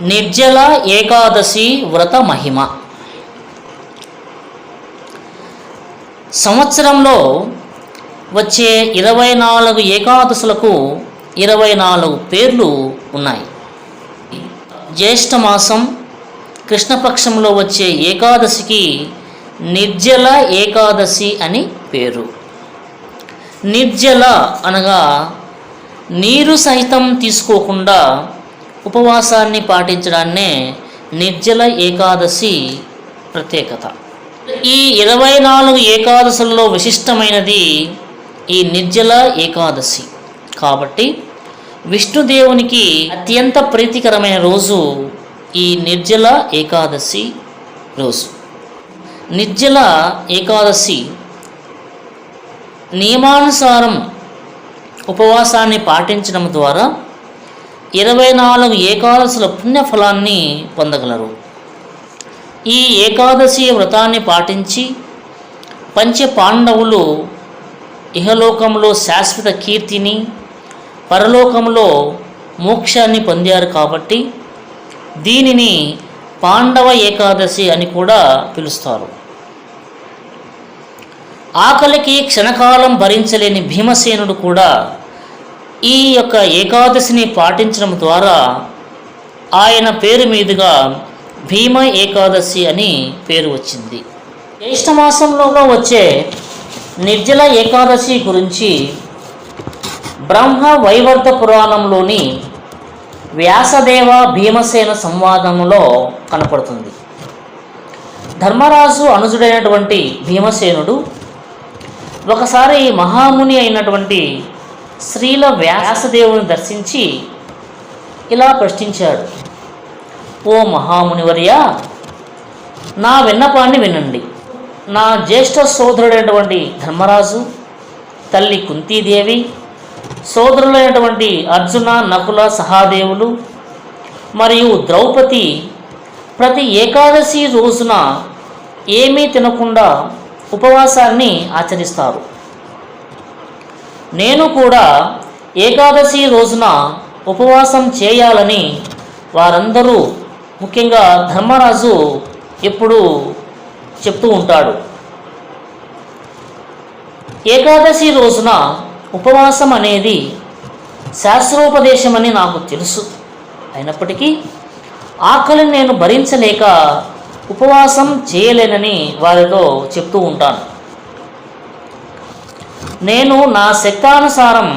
నిర్జల ఏకాదశి వ్రత మహిమ. సంవత్సరంలో వచ్చే ఇరవై నాలుగు ఏకాదశులకు ఇరవై నాలుగు పేర్లు ఉన్నాయి. జ్యేష్ఠమాసం కృష్ణపక్షంలో వచ్చే ఏకాదశికి నిర్జల ఏకాదశి అని పేరు. నిర్జల అనగా నీరు సహితం తీసుకోకుండా ఉపవాసాన్ని పాటించడాన్నే నిర్జల ఏకాదశి ప్రత్యేకత. ఈ ఇరవై నాలుగు ఏకాదశుల్లో విశిష్టమైనది ఈ నిర్జల ఏకాదశి. కాబట్టి విష్ణుదేవునికి అత్యంత ప్రీతికరమైన రోజు ఈ నిర్జల ఏకాదశి రోజు. నిర్జల ఏకాదశి నియమానుసారం ఉపవాసాన్ని పాటించడం ద్వారా ఇరవై నాలుగు ఏకాదశుల పుణ్యఫలాన్ని పొందగలరు. ఈ ఏకాదశి వ్రతాన్ని పాటించి పంచ పాండవులు ఇహలోకంలో శాశ్వత కీర్తిని పరలోకంలో మోక్షాన్ని పొందారు కాబట్టి దీనిని పాండవ ఏకాదశి అని కూడా పిలుస్తారు. ఆకలికి క్షణకాలం భరించలేని భీమసేనుడు కూడా ఈ యొక్క ఏకాదశిని పాటించడం ద్వారా ఆయన పేరు మీదుగా భీమ ఏకాదశి అని పేరు వచ్చింది. జ్యేష్ఠమాసంలో వచ్చే నిర్జల ఏకాదశి గురించి బ్రహ్మ వైవర్త పురాణంలోని వ్యాసదేవ భీమసేన సంవాదంలో కనపడుతుంది. ధర్మరాజు అనుజుడైనటువంటి భీమసేనుడు ఒకసారి మహాముని అయినటువంటి శ్రీల వ్యాసదేవుని దర్శించి ఇలా ప్రశ్నించాడు. ఓ మహామునివర్య నా విన్నపాన్ని వినండి. నా జ్యేష్ఠ సోదరుడైనటువంటి ధర్మరాజు తల్లి కుంతీదేవి సోదరులైనటువంటి అర్జున నకుల సహాదేవులు మరియు ద్రౌపది ప్రతి ఏకాదశి రోజున ఏమీ తినకుండా ఉపవాసాన్ని ఆచరిస్తారు. నేను కూడా ఏకాదశి రోజున ఉపవాసం చేయాలని వారందరూ ముఖ్యంగా ధర్మరాజు ఎప్పుడు చెప్తూ ఉంటాడు. ఏకాదశి రోజున ఉపవాసం అనేది శాస్త్రోపదేశమని నాకు తెలుసు. అయినప్పటికీ ఆకలిని నేను భరించలేక ఉపవాసం చేయలేనని వారితో చెప్తూ ఉంటాను. నేను నా శక్తానుసారం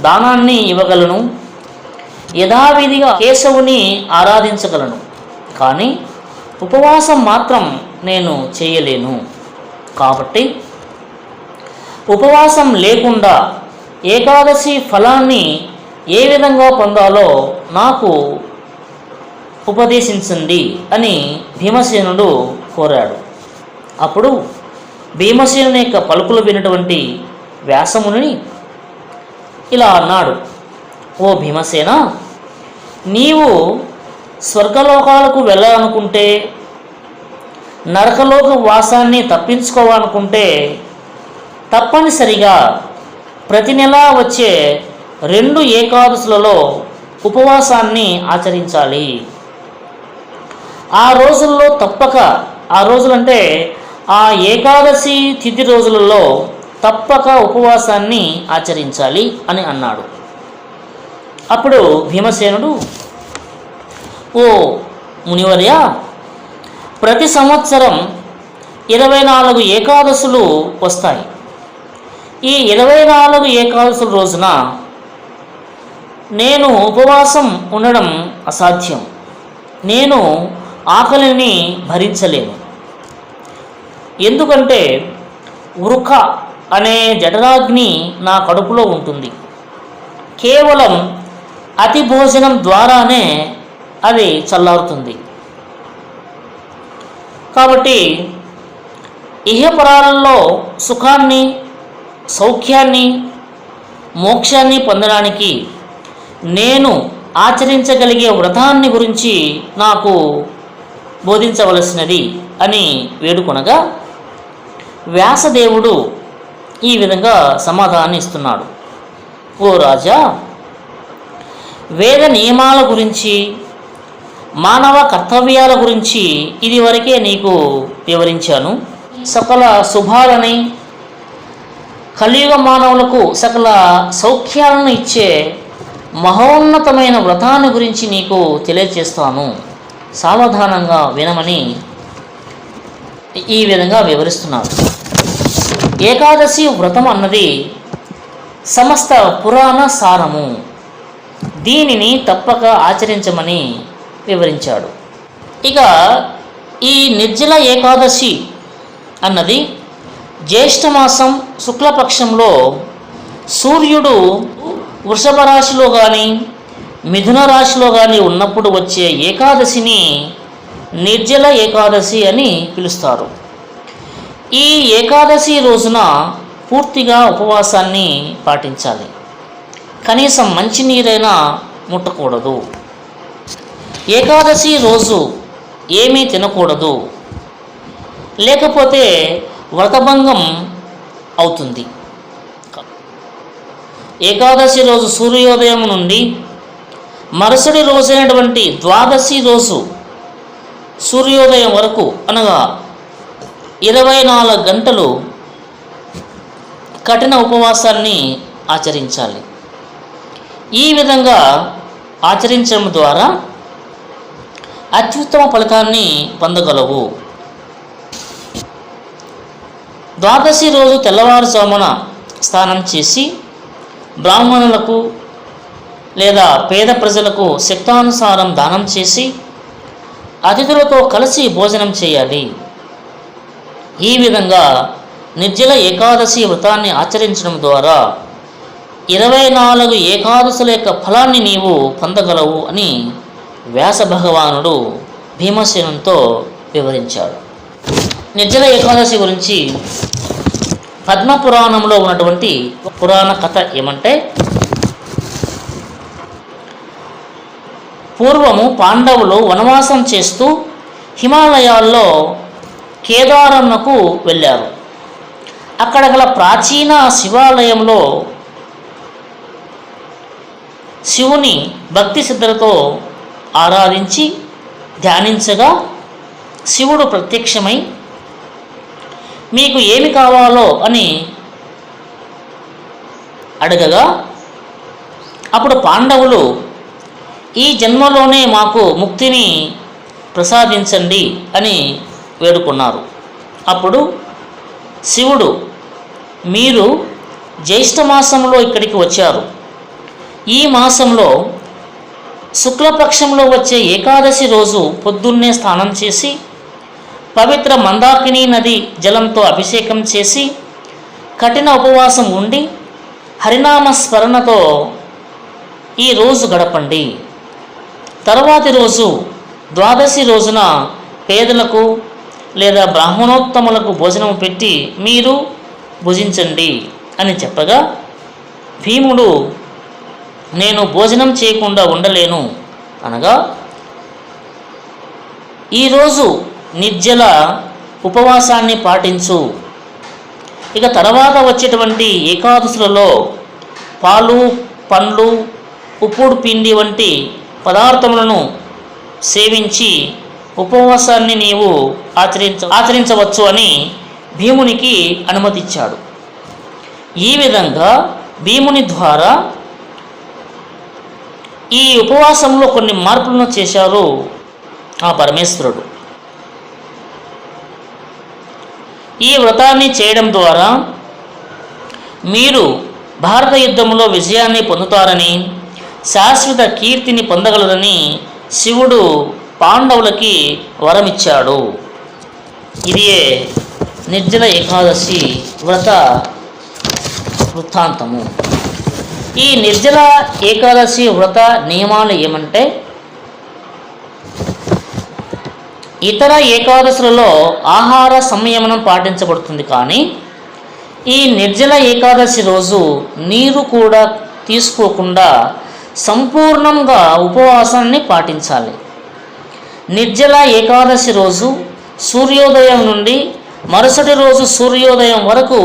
దానాన్ని ఇవ్వగలను. యథావిధిగా కేశవుని ఆరాధించగలను. కానీ ఉపవాసం మాత్రం నేను చేయలేను. కాబట్టి ఉపవాసం లేకుండా ఏకాదశి ఫలాన్ని ఏ విధంగా పొందాలో నాకు ఉపదేశించండి అని భీమసేనుడు కోరాడు. అప్పుడు భీమసేనుని యొక్క పలుకులు వినటువంటి వ్యాసముని ఇలా అన్నాడు ఓ భీమసేన నీవు స్వర్గలోకాలకు వెళ్ళాలనుకుంటే నరకలోక వాసాన్ని తప్పించుకోవాలనుకుంటే తప్పనిసరిగా ప్రతి నెల వచ్చే రెండు ఏకాదశులలో ఉపవాసాన్ని ఆచరించాలి. ఆ రోజుల్లో తప్పక ఆ రోజులంటే ఆ ఏకాదశి తిథి రోజులలో తప్పక ఉపవాసాన్ని ఆచరించాలి అని అన్నాడు. అప్పుడు భీమసేనుడు ఓ మునివర్య ప్రతి సంవత్సరం ఇరవై నాలుగు ఏకాదశులు వస్తాయి. ఈ ఇరవై నాలుగు ఏకాదశుల రోజున నేను ఉపవాసం ఉండడం అసాధ్యం. నేను ఆకలిని భరించలేను. ఎందుకంటే వృక అనే జఠరాగ్ని నా కడుపులో ఉంటుంది. కేవలం అతి భోజనం ద్వారానే అది చల్లారుతుంది. కాబట్టి ఇహపరాలలో సుఖాన్ని సౌఖ్యాన్ని మోక్షాన్ని పొందడానికి నేను ఆచరించగలిగే వ్రతాన్ని గురించి నాకు బోధించవలసినది అని వేడుకొనగా వ్యాసదేవుడు ఈ విధంగా సమాధానం ఇస్తున్నాడు. ఓ రాజా వేద నియమాల గురించి మానవ కర్తవ్యాల గురించి ఇదివరకే నీకు వివరించాను. సకల శుభాలని కలియుగ మానవులకు సకల సౌఖ్యాలను ఇచ్చే మహోన్నతమైన వ్రతాన్ని గురించి నీకు తెలియజేస్తాను సావధానంగా వినమని ఈ విధంగా వివరిస్తున్నాను ఏకాదశి వ్రతం అన్నది సమస్త పురాణ సారము. దీనిని తప్పక ఆచరించమని వివరించాడు. ఇక ఈ నిర్జల ఏకాదశి అన్నది జ్యేష్ఠమాసం శుక్లపక్షంలో సూర్యుడు వృషభ రాశిలో కానీ మిథున రాశిలో కానీ ఉన్నప్పుడు వచ్చే ఏకాదశిని నిర్జల ఏకాదశి అని పిలుస్తారు. ఈ ఏకాదశి రోజున పూర్తిగా ఉపవాసాన్ని పాటించాలి. కనీసం మంచినీరైనా ముట్టకూడదు. ఏకాదశి రోజు ఏమీ తినకూడదు. లేకపోతే వ్రతభంగం అవుతుంది. ఏకాదశి రోజు సూర్యోదయం నుండి మరుసటి రోజైనటువంటి ద్వాదశి రోజు సూర్యోదయం వరకు అనగా ఇరవై నాలుగు గంటలు కఠిన ఉపవాసాన్ని ఆచరించాలి. ఈ విధంగా ఆచరించడం ద్వారా అత్యుత్తమ ఫలితాన్ని పొందగలవు. ద్వాదశి రోజు తెల్లవారుజామున స్నానం చేసి బ్రాహ్మణులకు లేదా పేద ప్రజలకు శక్తానుసారం దానం చేసి అతిథులతో కలిసి భోజనం చేయాలి. ఈ విధంగా నిర్జల ఏకాదశి వ్రతాన్ని ఆచరించడం ద్వారా ఇరవై నాలుగు ఏకాదశుల యొక్క ఫలాన్ని నీవు పొందగలవు అని వ్యాస భగవానుడు భీమసేనంతో వివరించాడు. నిర్జల ఏకాదశి గురించి పద్మ పురాణంలో ఉన్నటువంటి పురాణ కథ ఏమంటే పూర్వము పాండవులు వనవాసం చేస్తూ హిమాలయాల్లో కేదారన్నకు వెళ్ళారు. అక్కడ గల ప్రాచీన శివాలయంలో శివుని భక్తి శ్రద్ధలతో ఆరాధించి ధ్యానించగా శివుడు ప్రత్యక్షమై మీకు ఏమి కావాలో అని అడగగా అప్పుడు పాండవులు ఈ జన్మలోనే మాకు ముక్తిని ప్రసాదించండి అని వేడుకున్నారు. అప్పుడు శివుడు మీరు జ్యేష్ఠ మాసంలో ఇక్కడికి వచ్చారు. ఈ మాసంలో శుక్లపక్షంలో వచ్చే ఏకాదశి రోజు పొద్దున్నే స్నానం చేసి పవిత్ర మందాకిని నది జలంతో అభిషేకం చేసి కఠిన ఉపవాసం ఉండి హరినామ స్మరణతో ఈ రోజు గడపండి. తర్వాతి రోజు ద్వాదశి రోజున పేదలకు లేదా బ్రాహ్మణోత్తములకు భోజనం పెట్టి మీరు భుజించండి అని చెప్పగా భీముడు నేను భోజనం చేయకుండా ఉండలేను. అనగా ఈరోజు నిర్జల ఉపవాసాన్ని పాటించు. ఇక తర్వాత వచ్చేటువంటి ఏకాదశులలో పాలు పండ్లు ఉప్పుడు పిండి వంటి పదార్థములను సేవించి ఉపవాసాన్ని నీవు ఆచరించ ఆచరించవచ్చు అని భీమునికి అనుమతిచ్చాడు. ఈ విధంగా భీముని ద్వారా ఈ ఉపవాసంలో కొన్ని మార్పులను చేశారు ఆ పరమేశ్వరుడు. ఈ వ్రతాన్ని చేయడం ద్వారా మీరు భారత యుద్ధంలో విజయాన్ని పొందుతారని శాశ్వత కీర్తిని పొందగలరని శివుడు పాండవులకి వరమిచ్చాడు. ఇదియే నిర్జల ఏకాదశి వ్రత వృత్తాంతము. ఈ నిర్జల ఏకాదశి వ్రత నియమాలు ఏమంటే ఇతర ఏకాదశులలో ఆహార సంయమనం పాటించబడుతుంది కానీ ఈ నిర్జల ఏకాదశి రోజు నీరు కూడా తీసుకోకుండా సంపూర్ణంగా ఉపవాసాన్ని పాటించాలి. నిర్జల ఏకాదశి రోజు సూర్యోదయం నుండి మరుసటి రోజు సూర్యోదయం వరకు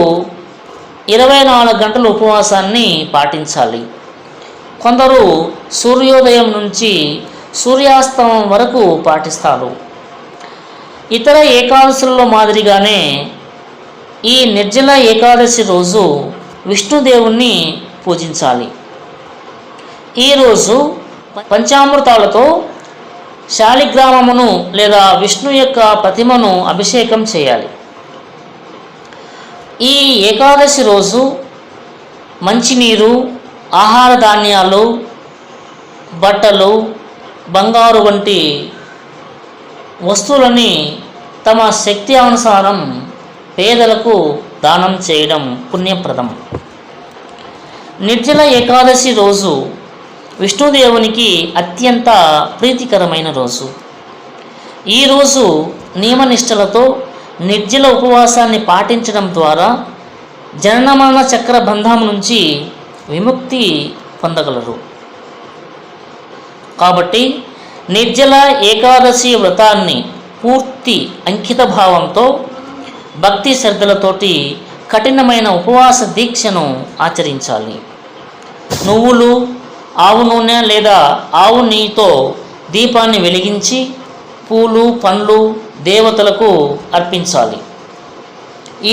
ఇరవై నాలుగు గంటల ఉపవాసాన్ని పాటించాలి. కొందరు సూర్యోదయం నుంచి సూర్యాస్తమం వరకు పాటిస్తారు. ఇతర ఏకాదశుల్లో మాదిరిగానే ఈ నిర్జల ఏకాదశి రోజు విష్ణుదేవుణ్ణి పూజించాలి. ఈరోజు పంచామృతాలతో శాలిగ్రామమును లేదా విష్ణు యొక్క ప్రతిమను అభిషేకం చేయాలి. ఈ ఏకాదశి రోజు మంచినీరు ఆహార ధాన్యాలు బట్టలు బంగారు వంటి వస్తువులని తమ శక్తి అనుసారం పేదలకు దానం చేయడం పుణ్యప్రదం. నిర్జల ఏకాదశి రోజు విష్ణుదేవునికి అత్యంత ప్రీతికరమైన రోజు. ఈరోజు నియమనిష్టలతో నిర్జల ఉపవాసాన్ని పాటించడం ద్వారా జననమరణ చక్ర బంధం నుంచి విముక్తి పొందగలరు. కాబట్టి నిర్జల ఏకాదశి వ్రతాన్ని పూర్తి అంకిత భావంతో భక్తి శ్రద్ధలతోటి కఠినమైన ఉపవాస దీక్షను ఆచరించాలి. నువ్వులు ఆవు నూనె లేదా ఆవు నెయ్యితో దీపాన్ని వెలిగించి పూలు పండ్లు దేవతలకు అర్పించాలి.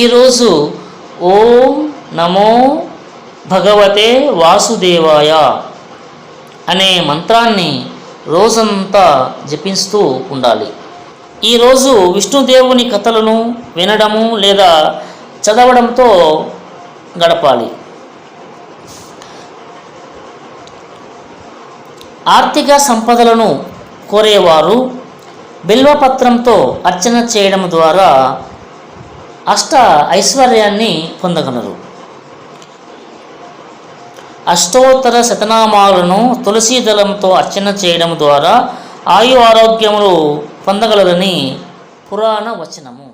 ఈరోజు ఓం నమో భగవతే వాసుదేవాయ అనే మంత్రాన్ని రోజంతా జపిస్తూ ఉండాలి. ఈరోజు విష్ణుదేవుని కథలను వినడము లేదా చదవడంతో గడపాలి. ఆర్థిక సంపదలను కోరేవారు బిల్వపత్రంతో అర్చన చేయడం ద్వారా అష్ట ఐశ్వర్యాన్ని పొందగలరు. అష్టోత్తర శతనామాలను తులసీ దళంతో అర్చన చేయడం ద్వారా ఆయు ఆరోగ్యములు పొందగలరని పురాణ వచనము.